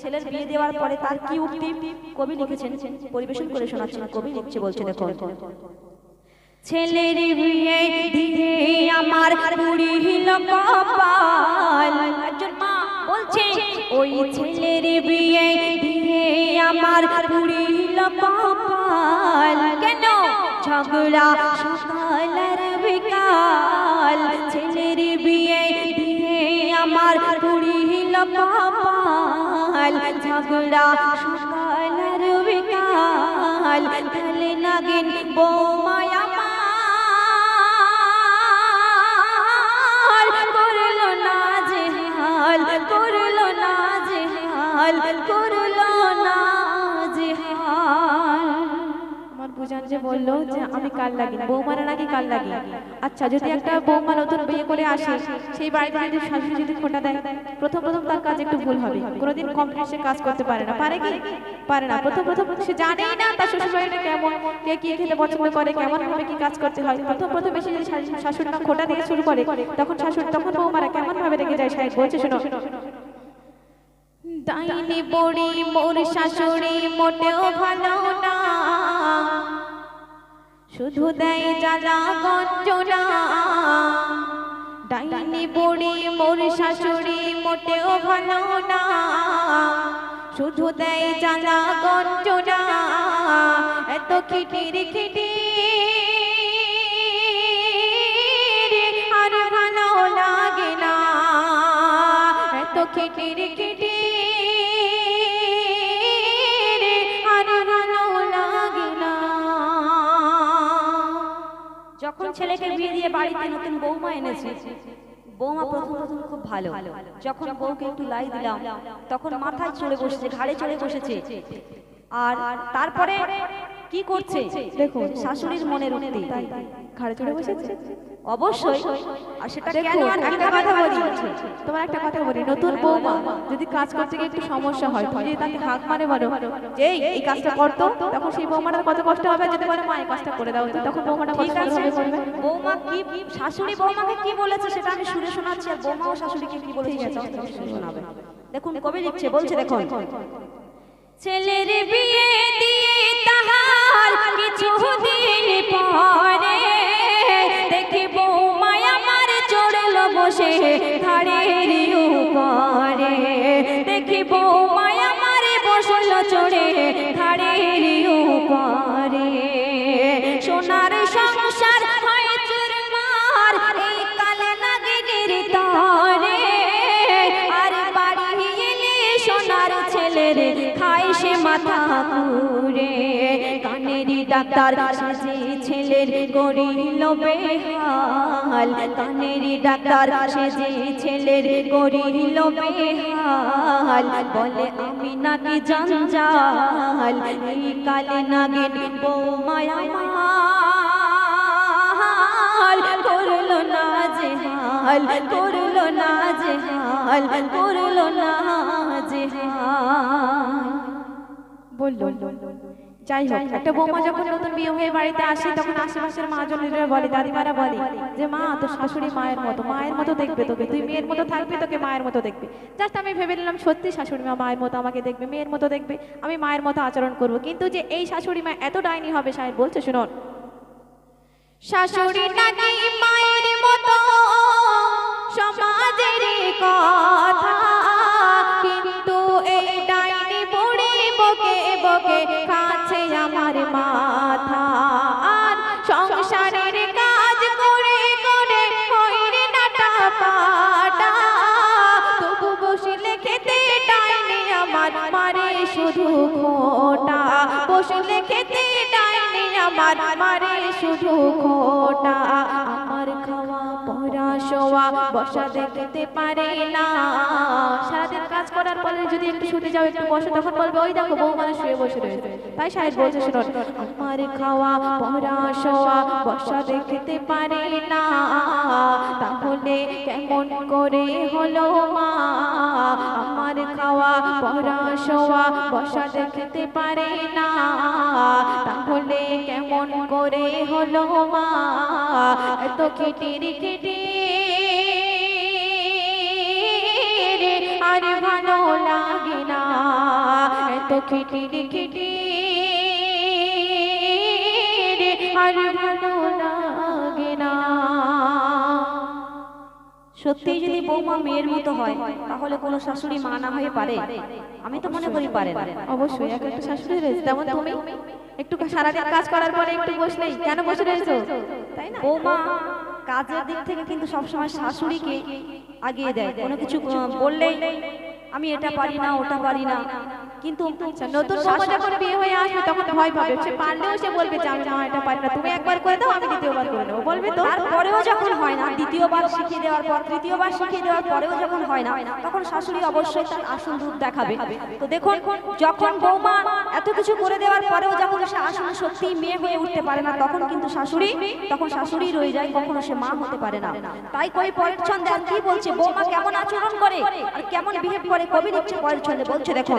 ছেলের বিয়ে দেওয়ার পরে তার কি উক্তি? কবি লিখেছেন, পরিবেশন করে শোনাচ্ছেন, কবি লিখছে বলছে, দেখো। ছেলের বিয়ে দিয়ে আমার পুরিল কপাল একজন মা বলছে, ওই ছেলের বিয়ে দিয়ে আমার পুরিল কপাল কেন? ঝগড়া সকালের বিকাল। ছেলের বিয়ে দিয়ে আমার পুরিল কপাল ঝগড়া সকাল রবিকাল খালে নাগিন বৌমায় আমার যে বলল যে আমি কাল লাগি বৌমারা নাকি কাল লাগি আচ্ছা যদি একটা বৌমা নতুন বিয়ে করে আসে, সেই বাড়িতে যদি শাশুড়ি যদি খোটা দেয়, প্রথম প্রথম তার কাজ একটু ভুল হবে। কোনোদিন কমপ্লিট কাজ করতে পারে না। পারে কি? পারে না। প্রথম প্রথম সে জানেই না তার শ্বশুর বাড়িটা কেমন, কে কি খেতে পছন্দ করে, কেমন ভাবে কি কাজ করতে হয়। প্রথম প্রথম বেশি যদি শাশু- শাশুড়িটা খোটা দিয়ে শুরু করে, তখন শাশুড়ি, তখন বৌমারা কেমন ভাবে রেগে যায় সাহেব? বলছে, শোনো। ডাইনি বড়ি, মোর শাশুড়ি মোটেও ভালো না। শুধু দেয় জ্বালা গঞ্জনা। ডাইনি বড়ি, মোর শাশুড়ি মোটেও ভালো না। শুধু দেয় জ্বালা গঞ্জনা। এত খিটির খিটির আর ভালো লাগে না। এত খিটির খিটির ছেলেকে বিয়ে দিয়ে বাড়িতে নতুন বৌমা এনেছে। বৌমা প্রথম প্রথম খুব ভালো। যখন বউকে একটু লাই দিলাম তখন মাথায় চড়ে বসেছে ঘাড়ে চড়ে বসেছে। আর তারপরে কি করছে? দেখো শাশুড়ির মনের উঠতে ঘাড়ে চড়ে বসেছে। অবশ্যই। আর সেটা কেন একটা কথা বলি। তোমার একটা কথা বলি। নতুন বৌমা যদি কাজ করতে গিয়ে একটু সমস্যা হয় তুমি তাকে হাত মানে বলো যে এই কাজটা করতো? তখন সেই বৌমাটার কত কষ্ট হবে যদি বলে মা এই কাজটা করে দাও। তো তখন বৌমাটা ঠিক আছে। বৌমা কি শাশুড়ি বৌমাকে কি বলেছে সেটা আমি শুনে শোনাচ্ছি আর বৌমা ও শাশুড়িকে কি বলেছে শোনাবে। দেখুন কবি লিখছে বলছে দেখুন। ছেলের বিয়ে দিয়ে তাহার কিছু দিন পরে বসে ঘাড়ের উপরে। দেখি বৌমায় আমার বসল চড়ে ঘাড়ের উপরে। সোনার সংসার হয় মাথা কুড়ে কানেরই ডাক্তার সাজে ছেলের গরিল বেহাল কানেরই ডাক্তার সেজে ছেলের গরিল বেহাল। বলে, আমি নাকি জঞ্জাল, এই কালে নাগিন বৌমায় করল না যে হাল, করল না যে হাল, করল না যে হাল। বলল যাই হোক একটা বৌমা যখন নতুন বিয়ে হয়ে বাড়িতে আসে তখন আশেপাশের মা জনেরা বলে দাদিমারা বলে যে মা তোর শাশুড়ি মায়ের মতো মায়ের মতো দেখবে তোকে তুই মেয়ের মতো থাকবি তোকে মায়ের মতো দেখবে। জাস্ট আমি ভেবে নিলাম সত্যি শাশুড়ি মা মায়ের মতো আমাকে দেখবে মেয়ের মতো দেখবে আমি মায়ের মতো আচরণ করব। কিন্তু যে এই শাশুড়ি মা এত ডাইনি হবে সাহেব বলছে শুনুন শাশুড়ি নাকি মায়ের মতো সমাজের কথা। আমার মাথা। আর সংসারের কাজ করে করে হইরে নাটা পাটা। তবু বসলে খেতে ডাইনে আমার মারে শুধু খোটা। বসলে খেতে ডাইনে আমার মারে শুধু খোটা। শোয়া বসা দেখতে পারে না। সারাদিন কাজ করার পরে যদি একটু শুতে যাও, একটু বসো, তখন বলবে, ওই দেখো বউ মানে শুয়ে বসে রয়েছে। তাই সাহেব বলছে শুনুন আমার খাওয়া পড়া শোয়া, বসা দেখতে পারে না। তাহলে কেমন করে হলো মা? আমার খাওয়া পড়া শোয়া, বসা দেখতে পারে না। তাহলে কেমন করে হলো মা? এত খিটির খিটির আর ভালো লাগে না। এত খিটিরি খিটি আর ভালো লাগে না। সত্যি যদি বৌমা মেয়ের মতো হয়, তাহলে কোনো শাশুড়ি মা না হয়ে পারে। আমি তো মনে করি পারে অবশ্যই, এক একটা শাশুড়ি রয়েছে। তেমন তুমি, একটু সারাদিন কাজ করার পরে একটু বসলেই কেন বসে রয়েছো? তাই না? বৌমা, কাজের দিক থেকে কিন্তু সবসময় শাশুড়িকে আগিয়ে দেয়। কোনো কিছু বললেই আমি এটা পারি না ওটা পারি না। কিন্তু আচ্ছা, নতুন বৌমা যখন বিয়ে হয়ে আসবে তখন ভয় পাবে। সে পারলেও সে বলবে যে আমি মা এটা পারি না। তুমি একবার করে দাও আমি দ্বিতীয়বার করে নেব। বলবে তো তারপরেও যখন হয় না দ্বিতীয়বার শিখিয়ে দেওয়ার পর তৃতীয়বার শিখিয়ে দেওয়ার পরেও যখন হয় না তখন শাশুড়ি অবশ্যই তার আসল রূপ দেখাবে। তো দেখুন যখন বৌমা এত কিছু করে দেওয়ার পরেও যখন সে আসলে সত্যি মেয়ে হয়ে উঠতে পারে না তখন কিন্তু শাশুড়ি তখন শাশুড়ি রয়ে যায় কখনো সে মা হতে পারে না। তাই কই পরের ছন্দে আর কি বলছে বৌমা কেমন আচরণ করে আর কেমন বিহেভ করে? কবি লিখছে পরের ছন্দে বলছে দেখুন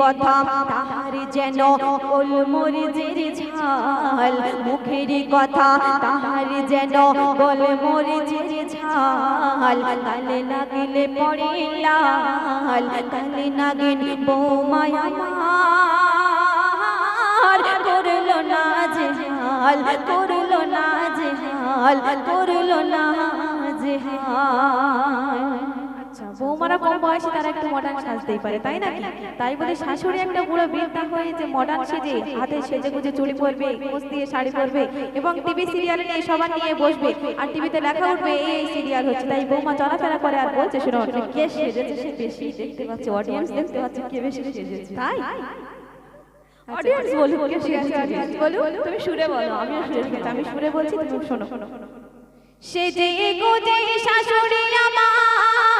কথা তাহার যেন গোলমরিচের ঝাল, মুখের কথা তাহার যেন গোলমরিচের ঝাল। গালে লাগিলে পড়ে লাল গালে নাগিন বৌমায় করল না যে হাল, করল না যে হাল, করল না যে হাল। বৌমারা কম বয়সে তারা একটু মডার্ন সাজতেই পারে, তাই নাকি? তাই বলে শাশুড়ি একটা বুড়ো বৃদ্ধা হয়ে যে মডার্ন সেজে, হাতে সেজে গুজে চুড়ি পরবে মুখ দিয়ে শাড়ি পরবে এবং টিভি সিরিয়াল নিয়ে সবার নিয়ে বসবে আর টিভিতে লেখা উঠবে, এই সিরিয়াল হচ্ছে। তাই বৌমা চলাফেরা করে আর বলছে, শুনো, কে সেজেছে সে বেশি দেখতে পাচ্ছে অডিয়েন্স দেখতে পাচ্ছে, কে বেশি সেজেছে? তাই? অডিয়েন্স বলুক, কে সেজেছে বলুক। তুমি সুরে বলো, আমিও সুরে আমি সুরে বলছি, তুমি শোনো। সে যে গুজে শাশুড়ি আমার।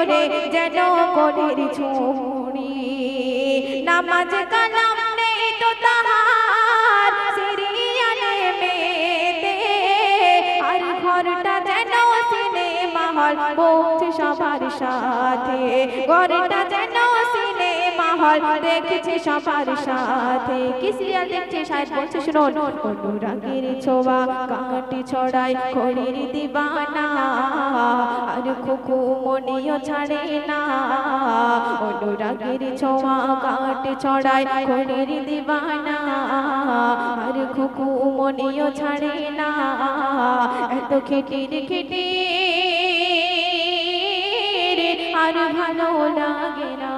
ঘরে যেন করির ছড়ি নামাজ কালাম নেই তো তাহার, সিরিয়ালে মেতে। আর ঘরটা যেন সিনেমা হল বলছে সবার সাথে। ঘরটা যেন হল দেখছে সবার সাথে। কি সিরিয়াল দেখছে সাহেব বলছে শুনুন অনুরাগের ছোবা কাটি ছড়াই খড়ির দিবানা। আর খুকু মনিও ছাড়ে না। অনুরাগের ছোঁয়া কাটি ছড়াই খড়ির দিবানা। আর খুকু মনিও ছাড়ে না। এত খেটির খেটির আর ভালো লাগে না।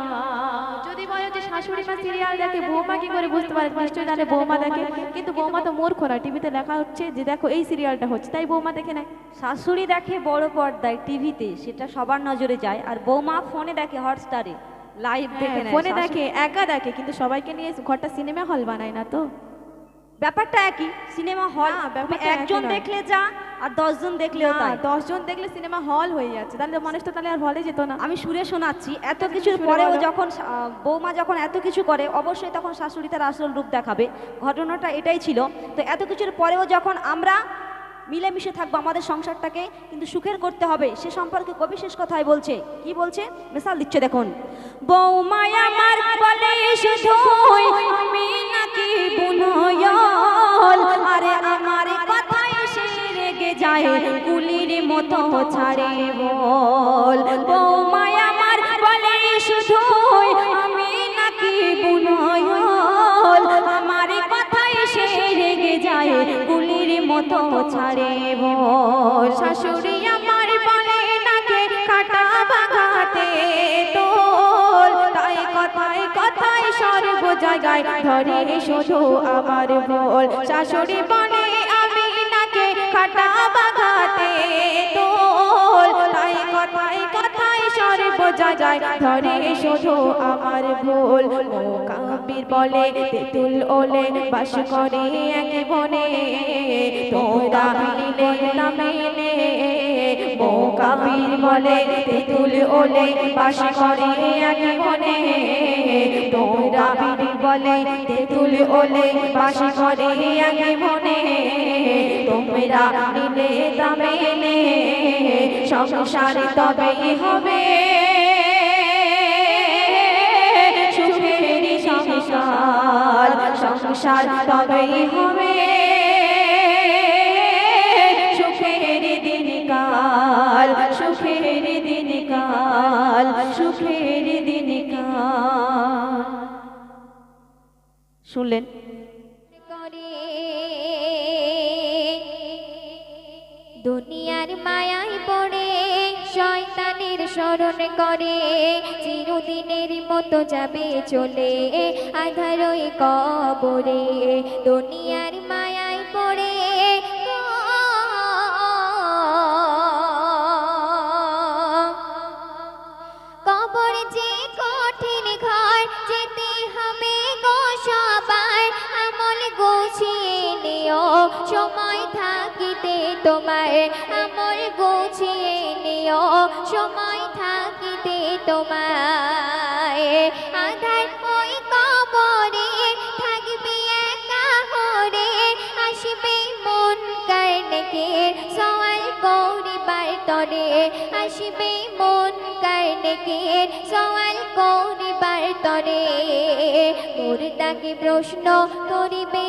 শাশুড়ি মা সিরিয়াল দেখে বৌমা কি করে বুঝতে পারে? নিশ্চয়ই তাহলে বৌমা দেখে। কিন্তু বৌমা তো মূর্খ না। টিভিতে লেখা হচ্ছে যে দেখো এই সিরিয়ালটা হচ্ছে। তাই বৌমা দেখে নেয়। শাশুড়ি দেখে বড় পর্দায় টিভিতে সেটা সবার নজরে যায়। আর বৌমা ফোনে দেখে হটস্টারে। লাইভ দেখে নেয় ফোনে দেখে একা দেখে। কিন্তু সবাইকে নিয়ে ঘরটা সিনেমা হল বানায় না তো? ব্যাপারটা একই। সিনেমা হল একজন দেখলে যা আর দশজন দেখলেও তাই। দশ জন দেখলে সিনেমা হল হয়ে যাচ্ছে। তাহলে মানুষ তো তাহলে আর হলে যেত না। আমি সুরে শোনাচ্ছি। এত কিছুর পরেও যখন বৌমা যখন এত কিছু করে অবশ্যই তখন শাশুড়ি তার আসল রূপ দেখাবে। ঘটনাটা এটাই ছিল। তো এত কিছুর পরেও যখন আমরা মিলেমিশে থাকব আমাদের সংসারটাকে কিন্তু সুখের করতে হবে সে সম্পর্কে কবি শেষ কথাই বলছে কি বলছে? মিসাল দিচ্ছে দেখুন। বৌমায় আমার বলে শুধু আমি নাকি বুনয়ল। আরে আমার কথাই সে রেগে যায় কুলির মতো ছাড়ে বল। বৌমায় আমার বলে, শুধু আমি নাকি বুনয়ল। আমার কথাই সে রেগে যায় কুলির মতো ছাড়ে বল। শাশুড়ি আমার বলে, নাকে কাটা বাগাতে তোল। তাই কথায় কথায় সর্ব জায়গায় ধরে শুধু আমার ভোল শাশুড়ি বলে জায়গায় ধরে শুধু আমার ভোল। কাবির বলে, তেতুল ওলে বাস করে এক বনে। তোরা মিলে নামেলে কাবির বলে, তেতুল ওলে বাস করে এক বনে। তোরা বিড়ি বলে, তেতুল ওলে বাস করে এক বনে। তোমরা মিলে দামেলে সংসার তবেই হবে। সংসার তবেই হবে। সুখের দিন কাল, সুখের দিন কাল, সুখের দিন কাল। শুনলেন? দুনিয়ার শয়তানের স্মরণ করে, চিরদিনের মতো যাবে চলে আধারই কবরে, দুনিয়ার মায়ায় পড়ে। যে কঠিন যেতে আমল নিও, সময় থাকিতে তোমার। আমল গুছিয়ে নিও সময় থাকিতে তোমার আধার ওই কবরে থাকবে একা হরে আসবে মন কারণকে সওয়াল করিবার তরে। আসবে কারণকে সওয়াল করিবার তরে মুর্দাকে প্রশ্ন করিবে,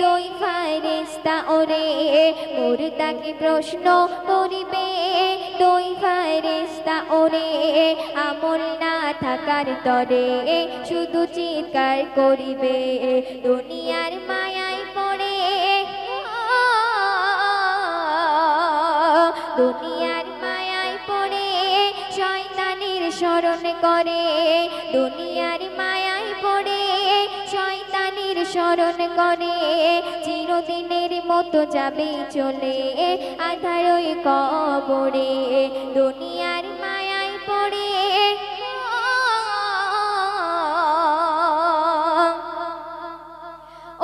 দুই ফারিস্তা ওরে? মুর্দাকে প্রশ্ন করিবে, দুই ফারিস্তা ওরে? আমল না থাকার তরে শুধু চিৎকার করিবে, দুনিয়ার মায়ায় পড়ে। দুনিয়ার স্মরণ করে দুনিয়ার মায়ায় পড়ে শয়তানের স্মরণ করে চিরদিনের মতো যাবে চলে আধারই কবরে দুনিয়ার মায়ায় পড়ে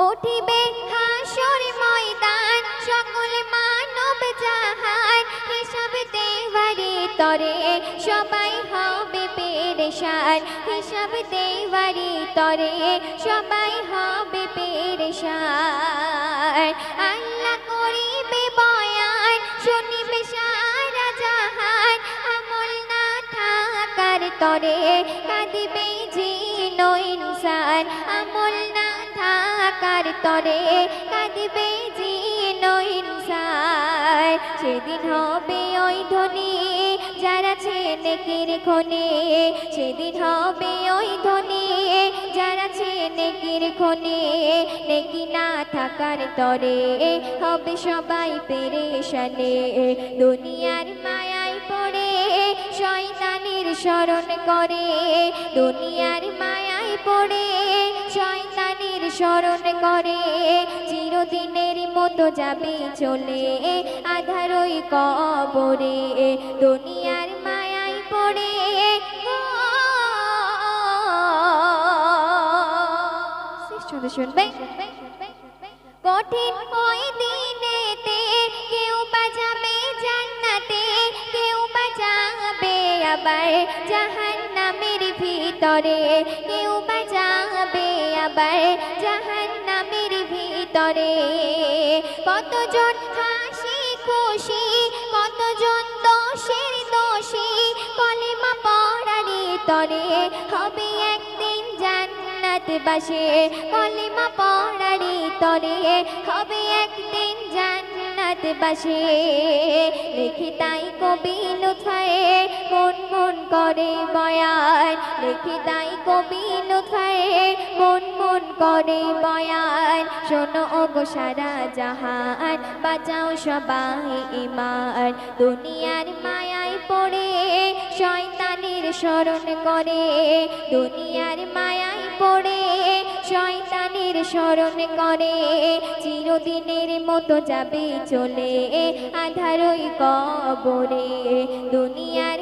উঠিবে তরে সবাই হবে পেরেশান। হিসাব দেওয়ারি তরে সবাই হবে পেরেশান। আল্লাহ করিবে বয়ান, শুনিবে সারা জাহান। আমল না থাকার তরে কাঁদিবে জিন ইনসান। আমল না থাকার তরে কাঁদিবে জিন ইনসান সেদিন হবে ওই ধনী যারা ছেলেকের খনে। সেদিন হবে ওই ধনী যারা ছেলেকের খনে। নেকি না থাকার তরে হবে সবাই পেরেশানে। দুনিয়ার মায়ায় পড়ে শয়তানের স্মরণ করে। দুনিয়ার মায়ায় পড়ে শয়তানের স্মরণ করে, চিরদিনের মতো যাবে চলে আধারই কবরে, দুনিয়ার মায়ায় পড়ে। শুনবে? কঠিন ওই দিনেতে কেউ বাজাবে জান্নাতে, কেউ বাজাবে আবার জাহান্নামের ভিতরে, কেউ আবার জাহান্নামের ভিতরে। কতজন হাসি খুশি, কতজন দোষের দোষী, কলিমা পড়ার তরে। হবে একদিন জান্নাত বাসে কলিমা পড়ার তরে। হবে একদিন জান্নাত বাসে লিখি তাই কবি লুৎফায়ে মন মন করে বয়ান লিখি তাই কবি লুৎফায়ে মন মন করে বয়ান শোনো গো সারা জাহান, বাঁচাও সবাই ইমান। দুনিয়ার মায়ায় পড়ে শয়তানের স্মরণ করে, দুনিয়ার মায়াই পড়ে, শয়তানের স্মরণ করে, চিরদিনের মতো যাবে চলে আধারই কবরে। দুনিয়ার